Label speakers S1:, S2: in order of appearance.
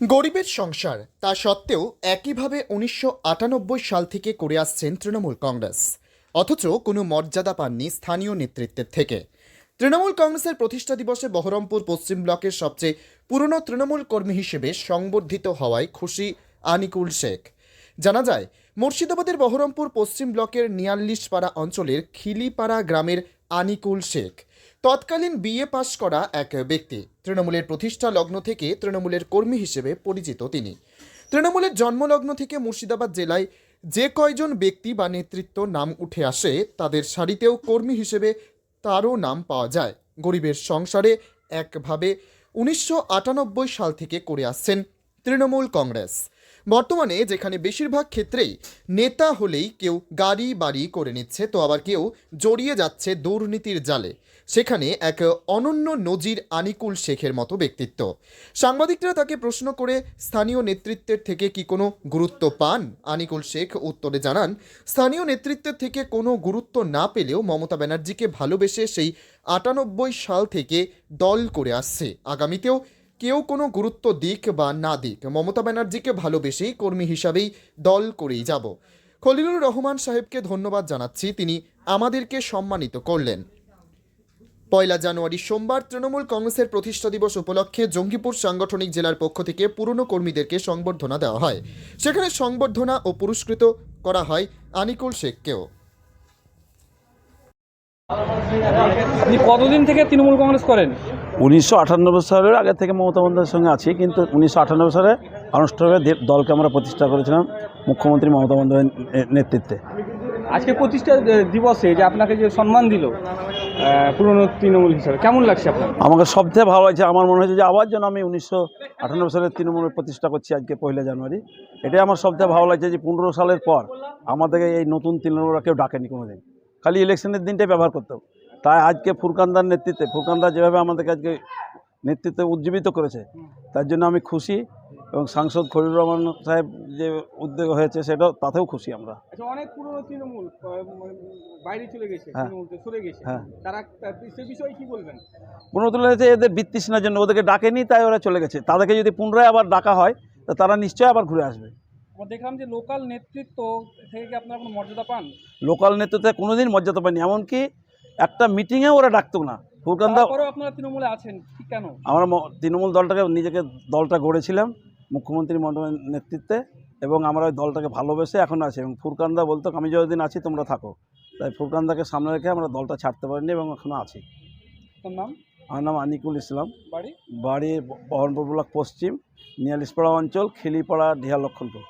S1: গরিবের সংসার, তা সত্ত্বেও একইভাবে উনিশশো আটানব্বই সাল থেকে করে আসছেন তৃণমূল কংগ্রেস। অথচ কোনো মর্যাদা পাননি স্থানীয় নেতৃত্বের থেকে। তৃণমূল কংগ্রেসের প্রতিষ্ঠা দিবসে বহরমপুর পশ্চিম ব্লকের সবচেয়ে পুরনো তৃণমূল কর্মী হিসেবে সংবর্ধিত হওয়ায় খুশি আনিকুল শেখ। জানা যায়, মুর্শিদাবাদের বহরমপুর পশ্চিম ব্লকের নিয়াল্লিশপাড়া অঞ্চলের খিলিপাড়া গ্রামের আনিকুল শেখ তৎকালীন বিএ পাশ করা এক ব্যক্তি। তৃণমূলের প্রতিষ্ঠা লগ্ন থেকে তৃণমূলের কর্মী হিসেবে পরিচিত তিনি। তৃণমূলের জন্মলগ্ন থেকে মুর্শিদাবাদ জেলায় যে কয়জন ব্যক্তি বা নেতৃত্ব নাম উঠে আসে, তাদের সারিতেও কর্মী হিসেবে তারও নাম পাওয়া যায়। গরিবের সংসারে একভাবে উনিশশো আটানব্বই সাল থেকে করে আসছেন তৃণমূল কংগ্রেস। বর্তমানে যেখানে বেশিরভাগ ক্ষেত্রেই নেতা হলেই কেউ গাড়ি বাড়ি করে নিচ্ছে, তো আবার কেউ জড়িয়ে যাচ্ছে দুর্নীতির জালে। সেখানে এক অনন্য নজির আনিকুল শেখের মতো ব্যক্তিত্ব। সাংবাদিকরা তাকে প্রশ্ন করে, স্থানীয় নেতৃত্বের থেকে কি কোনো গুরুত্ব পান? আনিকুল শেখ উত্তরে জানান, স্থানীয় নেতৃত্বের থেকে কোনো গুরুত্ব না পেলেও মমতা ব্যানার্জিকে ভালোবেসে সেই আটানব্বই সাল থেকে দল করে আসছে। আগামীতেও কেউ কোনো গুরুত্ব দিক বা না দিক, মমতা ব্যানার্জিকে ভালোবেসেই কর্মী হিসাবেই দল করেই যাব। খলিলুর রহমান সাহেবকে ধন্যবাদ জানাচ্ছি। তিনি আমাদেরকে সম্মানিত করলেন। পয়লা জানুয়ারি সোমবার তৃণমূল কংগ্রেসের প্রতিষ্ঠা দিবস উপলক্ষে জঙ্গিপুর সাংগঠনিক জেলার পক্ষ থেকে পুরনো কর্মীদেরকে সংবর্ধনা দেওয়া হয়। সেখানে সংবর্ধনা ও পুরস্কৃত করা হয় আনিকুল শেখকেও।
S2: কতদিন থেকে তৃণমূল কংগ্রেস করেন?
S3: উনিশশো আটানব্বই সালের আগে থেকে মমতা বন্দ্যোপাধ্যায়ের সঙ্গে আছি কিন্তু উনিশশো আটানব্বই সালে আনুষ্ঠানিকভাবে দলকে আমরা প্রতিষ্ঠা করেছিলাম মুখ্যমন্ত্রী মমতা বন্দ্যোপাধ্যায়ের নেতৃত্বে।
S2: আজকে প্রতিষ্ঠা দিবসে যে আপনাকে যে সম্মান দিল পুরনো তৃণমূল হিসাবে, কেমন লাগছে আপনার?
S3: আমাকে সবথেকে ভালো লাগছে, আমার মনে হয়েছে যে আবার যেন আমি উনিশশো আটানব্বই সালের তৃণমূলের প্রতিষ্ঠা করছি আজকে পয়লা জানুয়ারি। এটাই আমার সবথেকে ভালো লাগছে যে পনেরো সালের পর আমাদেরকে এই নতুন তৃণমূলরা কেউ ডাকেনি কোনো দিন খালি ইলেকশনের দিনটাই ব্যবহার করতো তাই আজকে ফুরকানদার নেতৃত্বে, ফুরকানদা যেভাবে আমাদেরকে আজকে নেতৃত্বে উজ্জীবিত করেছে, তার জন্য আমি খুশি। এবং সাংসদ খলিল রহমান সাহেব যে উদ্যোগ হয়েছে সেটাও তাতেও খুশি আমরা।
S2: আচ্ছা অনেক পুরনো তৃণমূল বাইরে চলে গেছে
S3: হ্যাঁ।
S2: সরে গেছে।
S3: হ্যাঁ।
S2: তারা সে বিষয়ে কি বলবেন?
S3: পুনরুদ্ধার হয়েছে এদের বৃত্তিসীনার জন্য ওদেরকে ডাকেনি তাই ওরা চলে গেছে। তাদেরকে যদি পুনরায় আবার ডাকা হয় তো তারা নিশ্চয়ই আবার ঘুরে আসবে।
S2: আমরা দেখলাম যে লোকাল নেতৃত্ব থেকে কি আপনারা কোনো মর্যাদা পান?
S3: লোকাল নেতৃত্বে কোনোদিন মর্যাদা পায়নি এমনকি একটা মিটিংয়ে ওরা ডাকতো না। ফুরকান্দা
S2: তারপরেও আপনারা তৃণমূলে আছেন কেন?
S3: আমরা ম- তৃণমূল দলটাকে নিজেকে দলটা গড়েছিলাম। মুখ্যমন্ত্রী মণ্ডলের নেতৃত্বে এবং আমরা ওই দলটাকে ভালোবেসে এখন আছি এবং ফুরকান্দা বলতো আমি যতদিন আছি তোমরা থাকো। তাই ফুরকান্দাকে সামনে রেখে আমরা দলটা ছাড়তে পারিনি এবং এখনও আছি।
S2: নাম?
S3: আমার নাম আনিকুল ইসলাম।
S2: বাড়ি?
S3: বাড়ি বহরমপুর ব্লক পশ্চিম নিয়ালিশপাড়া অঞ্চল খিলিপাড়া ডিহা লক্ষণপুর